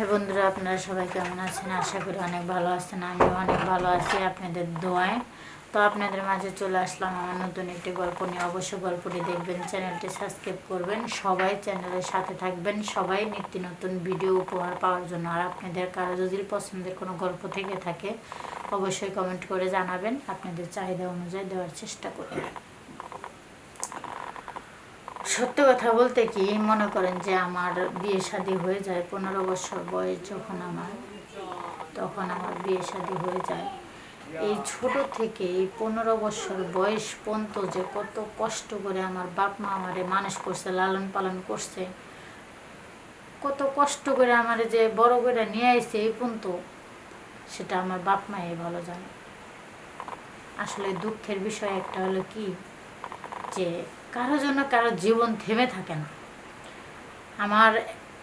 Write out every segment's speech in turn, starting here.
High বন্ধুরা, আপনারা সবাই কেমন আছেন? আশা করি অনেক ভালো আছেন আমি অনেক ভালো আছি আপনাদের দোয়ায়। তো আপনাদের মাঝে চলে আসলাম আমার নতুন একটি গল্প নিয়ে। অবশ্যই গল্পটি দেখবেন, চ্যানেলটি সাবস্ক্রাইব করবেন। সবাই চ্যানেলের সাথে থাকবেন। সবাই নিত্য নতুন ভিডিও উপহার পাওয়ার জন্য। আর আপনাদের কারও যদি পছন্দের কোনো গল্প থেকে থাকে, অবশ্যই কমেন্ট করে জানাবেন। আপনাদের চাহিদা অনুযায়ী দেওয়ার চেষ্টা করব। সত্য কথা বলতে কি, মনে করেন যে আমার বিয়ে শাদী হয়ে যায় পনেরো বছর বয়স যখন আমার, তখন আমার বিয়ে শাদী হয়ে যায়। এই ছোট থেকে এই পনেরো বছর বয়স পর্যন্ত যে কত কষ্ট করে আমার বাপ মা আমারে মানুষ করছে, লালন পালন করছে, কত কষ্ট করে আমারে যে বড় করে নিয়ে আসছে এই পর্যন্ত, সেটা আমার বাপ মাই ভালো জানে। আসলে দুঃখের বিষয় একটা হলো কি, যে কারও জন্য কারও জীবন থেমে থাকে না। আমার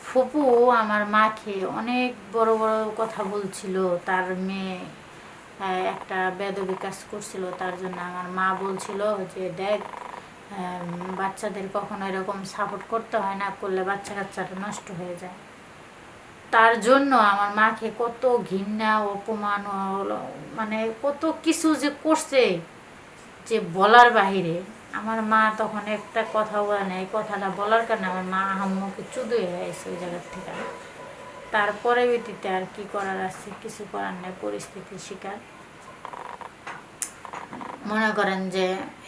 ফুপু আমার মাকে অনেক বড় বড় কথা বলছিল, তার মেয়ে একটা বেদবি কাজ করছিল, তার জন্য আমার মা বলছিল যে, দেখ বাচ্চাদের কখনো এরকম সাপোর্ট করতে হয় না, করলে বাচ্চা কাচ্চাটা নষ্ট হয়ে যায়। তার জন্য আমার মাকে কত ঘৃণা, অপমান মানে কত কিছু যে করছে, যে বলার বাহিরে আমার মা তখন একটা কথা বলে না কথাটা বলার কারণে আমার মা আহাম্মকে চুদু হয়ে গেছে ওই জায়গার থেকে। তারপরে ব্যতীতে আর কি করার আছে কিছু করার নেই, পরিস্থিতির শিকার। মনে করেন যে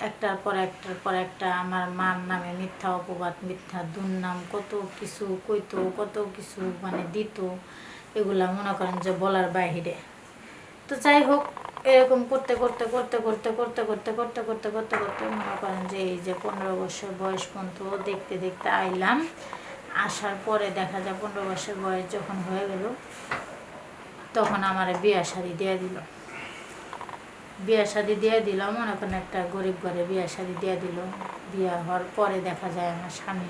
একটার পর একটার পর একটা আমার মার নামে মিথ্যা অপবাদ, মিথ্যা দুর্নাম, কত কিছু কইতো, কত কিছু মানে দিত, এগুলা মনে করেন যে বলার বাহিরে। তো যাই হোক এরকম করতে করতে করতে করতে করতে করতে করতে করতে করতে করতে মনে করেন যে এই যে পনেরো বছর বয়স পর্যন্ত দেখতে দেখতে আইলাম। আসার পরে দেখা যায় পনেরো বছর বয়স যখন হয়ে গেল, তখন আমার বিয়া শাড়ি দিয়ে দিল। বিয়া শাদি দিয়ে দিল, মনে করেন একটা গরিব ঘরে বিয়া শাদি দিয়ে দিল। বিয়া হওয়ার পরে দেখা যায় আমার স্বামী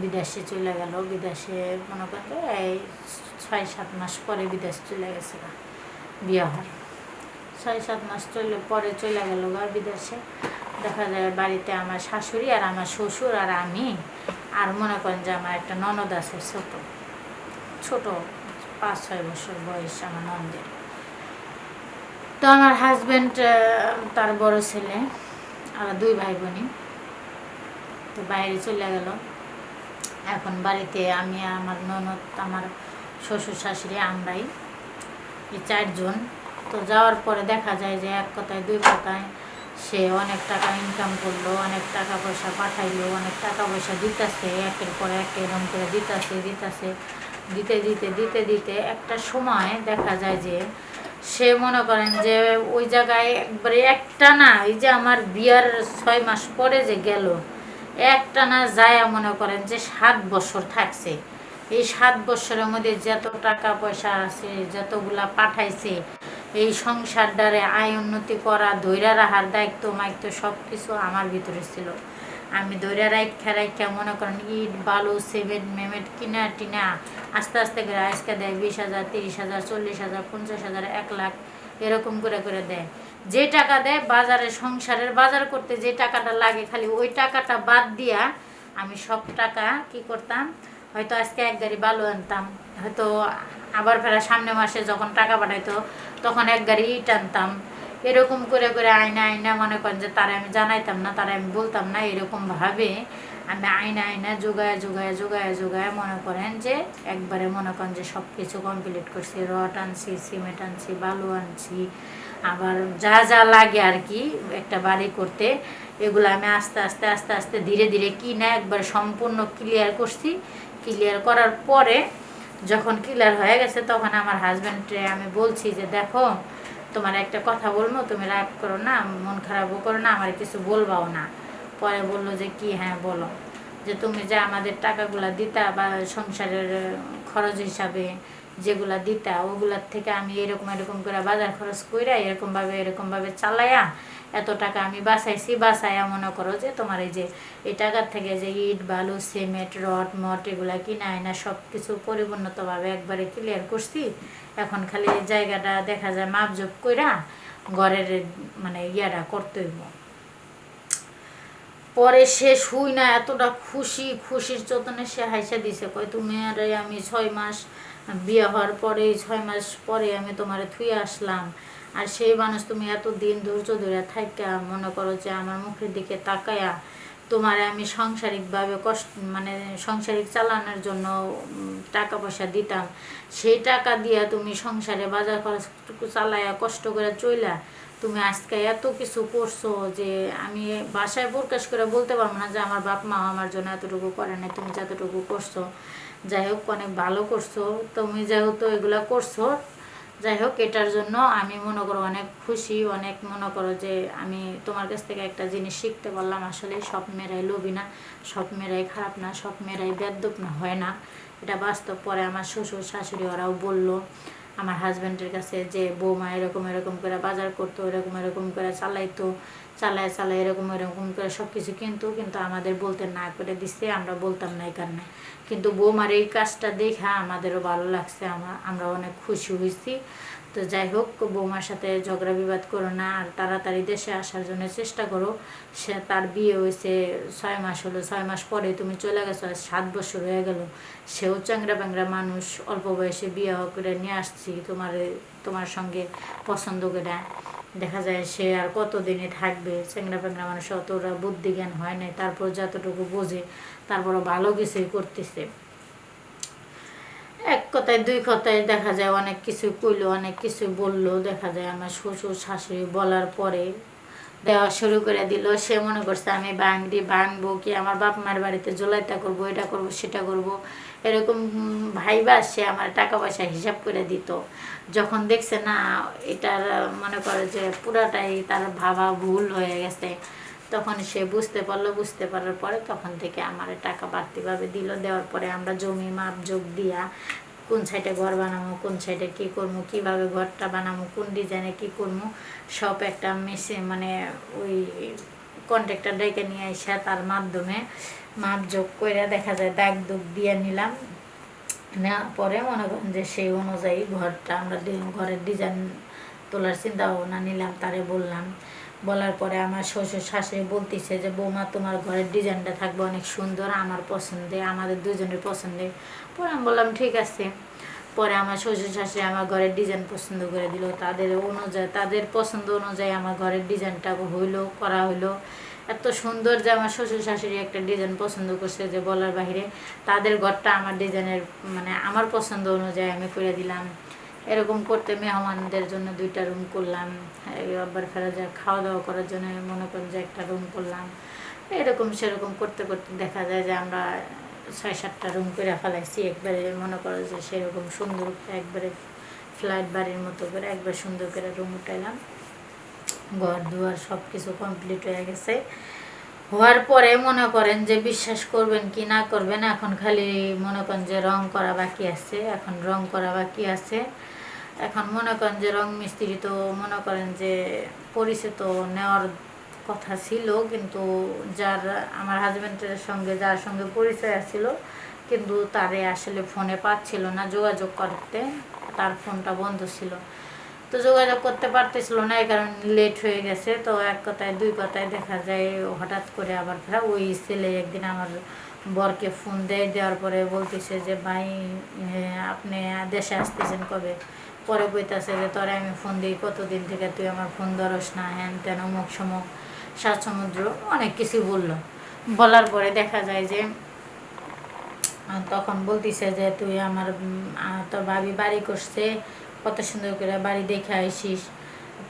বিদেশে চলে গেল। বিদেশে মনে করেন এই ছয়, সাত মাস পরে বিদেশ চলে গেছে বিয়া হওয়ার। ছয়, সাত মাস চলে, পরে চলে গেল গা বিদেশে। দেখা যায় বাড়িতে আমার শাশুড়ি আর আমার শ্বশুর আর আমি, আর মনে করেন যে আমার একটা ননদ আছে ছোট। ছোট, পাঁচ, ছয় বছর বয়স আমার ননদের। তো আমার হাজব্যান্ড তার বড় ছেলে, আর দুই ভাই বোনই তো বাইরে চলে গেল। এখন বাড়িতে আমি আমার ননদ, আমার শ্বশুর, শাশুড়ি আমরাই। এই চারজন। তো যাওয়ার পরে দেখা যায় যে এক কথায় দুই কথায় সে অনেক টাকা ইনকাম করল, অনেক টাকা পয়সা পাঠাইলো, অনেক টাকা পয়সা দিতেছে, একের পর এক এরকম করে দিতেছে দিতেছে, দিতে দিতে দিতে দিতে একটা সময় দেখা যায় যে সে মনে করেন যে ওই জায়গায় একবারে একটা না, এই যে আমার বিয়ার ছয় মাস পরে যে গেল, একটা না যায় মনে করেন যে সাত বছর থাকছে। এই সাত বছরের মধ্যে যত টাকা পয়সা আছে, যতগুলা পাঠাইছে এই সংসারটারে আয় উন্নতি করা ধৈর্য রাখার দায়িত্ব মায়িত্ব সব কিছু আমার ভিতরে ছিল। আমি ধৈর্য রাখা রাখা মনে করেন ইট, বালু, সিমেন্ট মেমেন্ট কিনা টিনা আস্তে আস্তে করে আজকে দেয় বিশ হাজার, তিরিশ হাজার, চল্লিশ হাজার, পঞ্চাশ হাজার, এক লাখ এরকম করে করে দেয়। যে টাকা দেয় বাজারে, সংসারের বাজার করতে যে টাকাটা লাগে, খালি ওই টাকাটা বাদ দিয়া আমি সব টাকা কি করতাম হয়তো আজকে এক গাড়ি বালু আনতাম, হয়তো আবার ফেরা সামনে মাসে যখন টাকা পাঠাইতো, তখন এক গাড়ি ইট আনতাম। এরকম করে করে আয়না আয়না মনে করেন যে তারা আমি জানাইতাম না, তারা আমি বলতাম না, এরকম ভাবে আমি আয়না আয়না যোগায় যোগায় যোগায় যোগায় মনে করেন যে একবারে মনে করেন যে সব কিছু কমপ্লিট করছি। রড আনছি, সিমেন্ট আনছি, বালু আনছি, আবার যা যা লাগে আর কি একটা বাড়ি করতে, এগুলো আমি আস্তে আস্তে আস্তে আস্তে ধীরে ধীরে কি না একবার সম্পূর্ণ ক্লিয়ার করছি। ক্লিয়ার করার পরে যখন ক্লিয়ার হয়ে গেছে, তখন আমার হাজব্যান্ডে আমি বলছি যে, দেখো, তোমার একটা কথা বলব, তুমি রাগ করো না, মন খারাপও করো না, আমার কিছু বলবাও না। পরে বলল যে, কি? হ্যাঁ বলো। যে, তুমি যে আমাদের টাকাগুলো দিতা বা সংসারের খরচ হিসাবে যেগুলা দিতা, ওগুলার থেকে আমি এরকম এরকম করে বাজার খরচ কইরা এরকমভাবে এরকমভাবে চালাইয়া এত টাকা আমি বাঁচাইছি। বাঁচাইয়া মনে করো যে তোমার এই যে এই টাকার থেকে যে ইট, বালু, সিমেন্ট, রড, মট এগুলা কিনা আয়না সব কিছু পরিপূর্ণতভাবে একবারে ক্লিয়ার করছি। এখন খালি জায়গাটা দেখা যায় মাপজোপ কইরা ঘরের মানে ইয়াটা করতে হইব। পরে সে শুই না, এতটা খুশি, খুশির চতনে সে হাইসা দিছে। কয়, তুমি আর আমি ছয় মাস বিয়ে হওয়ার পরে, ছয় মাস পরে আমি তোমার থুয়ে আসলাম। আর সেই মানুষ তুমি এত দিন ধৈর্য ধরে থাকা মনে করো যে আমার মুখের দিকে তাকায়া তোমার আমি সাংসারিকভাবে কষ্ট মানে সংসারিক চালানোর জন্য টাকা পয়সা দিতাম। সেই টাকা দিয়া তুমি সংসারে বাজার খরচটুকু চালায়া, কষ্ট করে চইলা তুমি আজকে এত কিছু করছ যে আমি বাসায় প্রকাশ করে বলতে পারব না যে আমার বাপ মা আমার জন্য এতটুকু করে না তুমি যতটুকু করছ। যাই হোক অনেক ভালো করছ। তুমি যেহেতু এগুলা করছ যাই হোক এটার জন্য আমি মনে করো অনেক খুশি, অনেক মনে করো যে আমি তোমার কাছ থেকে একটা জিনিস শিখতে পারলাম। আসলে সব মেয়েরাই লোভী না, সব মেয়েরাই খারাপ না, সব মেয়েরাই বেদ্যপ না, হয় না। এটা বাস্তব। পরে আমার শ্বশুর শাশুড়ি ওরাও বলল, আমার হাজব্যান্ডের কাছে যে, বৌমা এরকম এরকম করে বাজার করতো, এরকম এরকম করে চালাইতো চালায় চালায় এরকম এরকম করে সব কিছু কিন্তু কিন্তু আমাদের বলতে না করে দিচ্ছে আমরা বলতাম না এই কারণে কিন্তু বৌমার এই কাজটা দেখা আমাদেরও ভালো লাগছে আমরা আমরা অনেক খুশি হয়েছি। তো যাই হোক, বৌমার সাথে ঝগড়া বিবাদ করো না, আর তাড়াতাড়ি দেশে আসার জন্য চেষ্টা করো। সে তার বিয়ে হয়েছে ছয় মাস হলো, ছয় মাস পরে তুমি চলে গেছো আর সাত বছর হয়ে গেল। সেও চ্যাংরা ব্যাংরা মানুষ, অল্প বয়সে বিয়ে করে নিয়ে আসছি তোমার তোমার সঙ্গে পছন্দ করে। দেখা যায় সে আর কতদিনে থাকবে? চ্যাংরা ব্যাংরা মানুষ অতটা বুদ্ধি জ্ঞান হয় নাই, তারপর যতটুকু বোঝে তারপরও ভালো কিছুই করতেছে। এক কথায়, দুই কথায় দেখা যায় অনেক কিছু কইলো, অনেক কিছু বলল, দেখা যায় আমার শ্বশুর শাশুড়ি বলার পরে দেওয়া শুরু করে দিল, সে মনে করছে আমি ভাঙড়ি ভাঙবো কি, আমার বাপ মার বাড়িতে জোলাইতা করব, এটা করব, সেটা করব। এরকম ভাইবা সে আমার টাকা পয়সা হিসাব করে দিত। যখন দেখছে না, এটার, মনে করে যে পুরাটাই তার ভাবা ভুল হয়ে গেছে, তখন সে বুঝতে পারল, বুঝতে পারার পরে তখন থেকে আমার টাকা বাড়তিভাবে দিল। দেওয়ার পরে আমরা জমি মাপ যোগ দিয়া কোন সাইডে ঘর বানাবো, কোন সাইডে কী করব, কীভাবে ঘরটা বানাবো, কোন ডিজাইনে কী করব, সব একটা মেশিন মানে ওই কন্ট্রাক্টর ডেকে নিয়ে এসে তার মাধ্যমে মাপ যোগ করে দেখা যায় দাগ দুগ দিয়ে নিলাম। নেওয়ার পরে মনে করেন যে সেই অনুযায়ী ঘরটা আমরা ঘরের ডিজাইন তোলার চিন্তা ভাবনা নিলাম, তারে বললাম। বলার পরে আমার শ্বশুর শাশুড়ি বলতেছে যে, বৌমা, তোমার ঘরের ডিজাইনটা থাকবে অনেক সুন্দর, আমার পছন্দে, আমাদের দুজনের পছন্দে। পরে আমি বললাম, ঠিক আছে। পরে আমার শ্বশুর শাশুড়ি আমার ঘরের ডিজাইন পছন্দ করে দিল। তাদের অনুযায়ী, তাদের পছন্দ অনুযায়ী আমার ঘরের ডিজাইনটা হইল, করা হইল। এত সুন্দর যে আমার শ্বশুর শাশুড়ি একটা ডিজাইন পছন্দ করছে যে বলার বাইরে তাদের ঘরটা আমার ডিজাইনের মানে আমার পছন্দ অনুযায়ী আমি করে দিলাম। এরকম করতে মেহমানদের জন্য দুইটা রুম করলাম। আবার ফেরা যায় খাওয়া দাওয়া করার জন্য মনে করেন যে একটা রুম করলাম। এরকম সেরকম করতে করতে দেখা যায় যে আমরা ছয় সাতটা রুম করে ফেলাইছি। একবারে মনে করো যে সেরকম সুন্দর একবারে ফ্ল্যাট বাড়ির মতো করে একবার সুন্দর করে রুম উঠাইলাম। ঘর দুয়ার সব কিছু কমপ্লিট হয়ে গেছে। হওয়ার পরে মনে করেন যে বিশ্বাস করবেন কি না করবেন, এখন খালি মনে করেন যে রং করা বাকি আছে, এখন রং করা বাকি আছে। এখন মনে করেন যে রং মিস্ত্রি তো মনে করেন যে পরিচিত নেওয়ার কথা ছিল, কিন্তু যার, আমার হাজব্যান্ডের সঙ্গে, যার সঙ্গে পরিচয় ছিল কিন্তু তারে আসলে ফোনে পাচ্ছিল না যোগাযোগ করতে, তার ফোনটা বন্ধ ছিল। তো যোগাযোগ করতে পারতেছিল না, এই কারণে লেট হয়ে গেছে। তো এক কথায়, দুই কথায় দেখা যায়, হঠাৎ করে আবার ওই ছেলে একদিন আমার বরকে ফোন দেয়, দেওয়ার পরে বলতেছে যে, ভাই আপনি দেশে আসতেছেন কবে? পরে বইতেছে যে, তোরে আমি ফোন দিই কতদিন থেকে, তুই আমার ফোন ধরস না হ্যান তেন অমুক সমুক সাত সমুদ্র অনেক কিছু বলল। বলার পরে দেখা যায় যে তখন বলতিছে যে, তুই আমার তোর ভাবি বাড়ি করছে, কত সুন্দর করে বাড়ি দেখে আইসিস।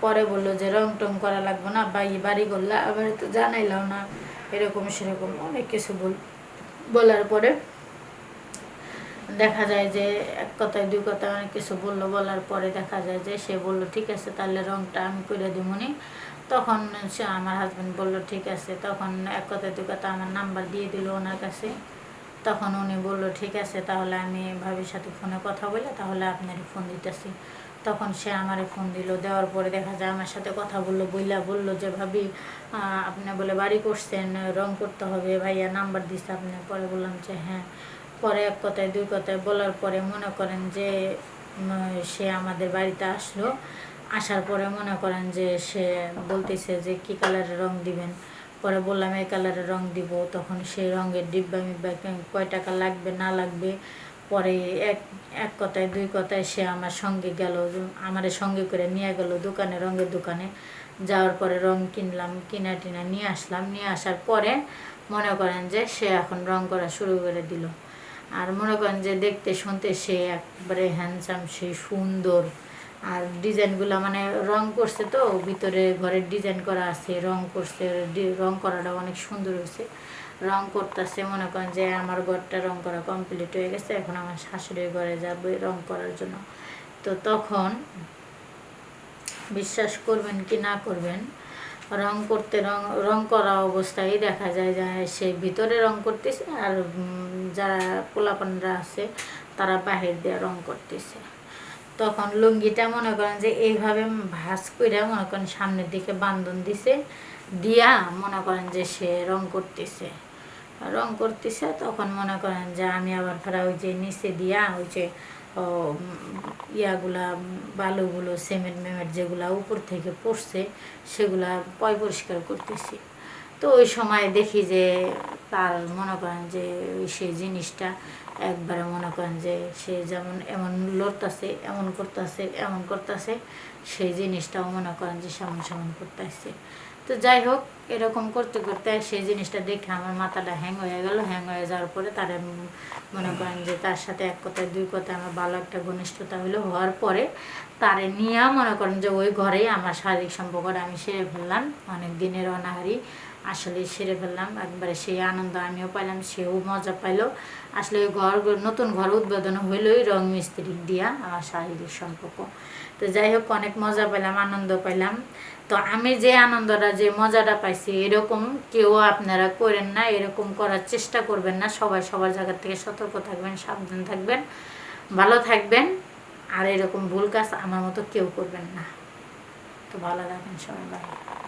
পরে বলল যে, রং টং করা লাগবে না বাড়ি বাড়ি করলে, আবার তো জানাইলাম না। এরকম, সেরকম অনেক কিছু বল, বলার পরে দেখা যায় যে, এক কথায়, দুই কথায় অনেক কিছু বলল। বলার পরে দেখা যায় যে, সে বলল, ঠিক আছে, তাহলে রংটা আমি করে দিবনি তখন সে আমার হাজব্যান্ড বলল, ঠিক আছে। তখন এক কথায় দু কথা আমার নাম্বার দিয়ে দিল ওনার কাছে। তখন উনি বলল, ঠিক আছে, তাহলে আমি ভাবির সাথে ফোনে কথা বলে তাহলে আপনার ফোন দিতেছি। তখন সে আমারে ফোন দিল। দেওয়ার পরে দেখা যায় আমার সাথে কথা বলল, বইলা বলল যে, ভাবি আপনি বলে বাড়ি করছেন, রং করতে হবে, ভাইয়া নাম্বার দিচ্ছে আপনি। পরে বললাম যে হ্যাঁ। পরে এক কথায়, দুই কথায় বলার পরে মনে করেন যে সে আমাদের বাড়িতে আসলো। আসার পরে মনে করেন যে সে বলতেছে যে, কি কালারের রং দিবেন? পরে বললাম, এই কালারের রং দিব। তখন সেই রঙের ডিব্বা মিব্বা কয় টাকা লাগবে, না লাগবে? পরে এক এক কথায়, দুই কথায় সে আমার সঙ্গে গেল, আমার সঙ্গে করে নিয়ে গেল দোকানে, রঙের দোকানে। যাওয়ার পরে রং কিনলাম, কিনা টিনা নিয়ে আসলাম। নিয়ে আসার পরে মনে করেন যে সে এখন রং করা শুরু করে দিল। আর মনে করেন যে দেখতে শুনতে সে একবারে হ্যান্ডসাম সে সুন্দর। আর ডিজাইনগুলো মানে রং করছে তো, ভিতরে ঘরের ডিজাইন করা আছে, রং করছে রং করাটা অনেক সুন্দর হয়েছে। রং করতেছে, মনে করেন যে আমার ঘরটা রং করা কমপ্লিট হয়ে গেছে, এখন আমার শাশুড়ির ঘরে যাবে রং করার জন্য। তো তখন বিশ্বাস করবেন কি না করবেন, রং করতে রং রং করা অবস্থায় দেখা যায় যে সে ভিতরে রং করতেছে আর যারা পোলাপানরা আছে তারা বাহির দিয়ে রং করতেছে। তখন লুঙ্গিটা মনে করেন যে এইভাবে ভাঁজ করে মনে করেন সামনের দিকে বান্ধন দিছে, দিয়া মনে করেন যে সে রং করতেছে। রং করতেছে, তখন মনে করেন যে আমি আবার ফেরা ওই যে নিচে দিয়া ওই যে ইয়াগুলা, বালুগুলো, সিমেন্ট মেমেন্ট যেগুলা উপর থেকে পড়ছে, সেগুলা পয় পরিষ্কার করতেছি। তো ওই সময় দেখি যে তার মনে করেন যে সেই জিনিসটা একবারে মনে করেন যে সে যেমন এমন লড়তাছে, এমন করতেছে এমন করতেছে, সেই জিনিসটাও মনে করেন যে সেমন সেমন করতেছে। তো যাই হোক, এরকম করতে করতে সেই জিনিসটা দেখে আমার মাথাটা হ্যাং হয়ে গেল। হ্যাং হয়ে যাওয়ার পরে তার মনে করেন যে তার সাথে এক কথায়, দুই কথায় আমার ভালো একটা ঘনিষ্ঠতা হলো হওয়ার পরে তারে নিয়ে মনে করেন যে ওই ঘরেই আমার শারীরিক সম্পর্কটা আমি সেরে ফেললাম। অনেক দিনের অনাহারি আসলে সেরে ফেললাম, একবারে সেই আনন্দ আমিও পাইলাম, সেও মজা পাইলো। আসলে ওই ঘর, নতুন ঘর উদ্বোধন হইলোই রং মিস্ত্রি দিয়া আমার শারীরিক সম্পর্ক। তো যাই হোক অনেক মজা পেলাম আনন্দ পাইলাম। তো আমি যে আনন্দটা, যে মজাটা পাইছি, এরকম কেউ আপনারা করেন না, এরকম করার চেষ্টা করবেন না। সবাই সবার জায়গা থেকে সতর্ক থাকবেন, সাবধান থাকবেন, ভালো থাকবেন। আর এরকম ভুল কাজ আমার মতো কেউ করবেন না। তো ভালো থাকবেন সবাই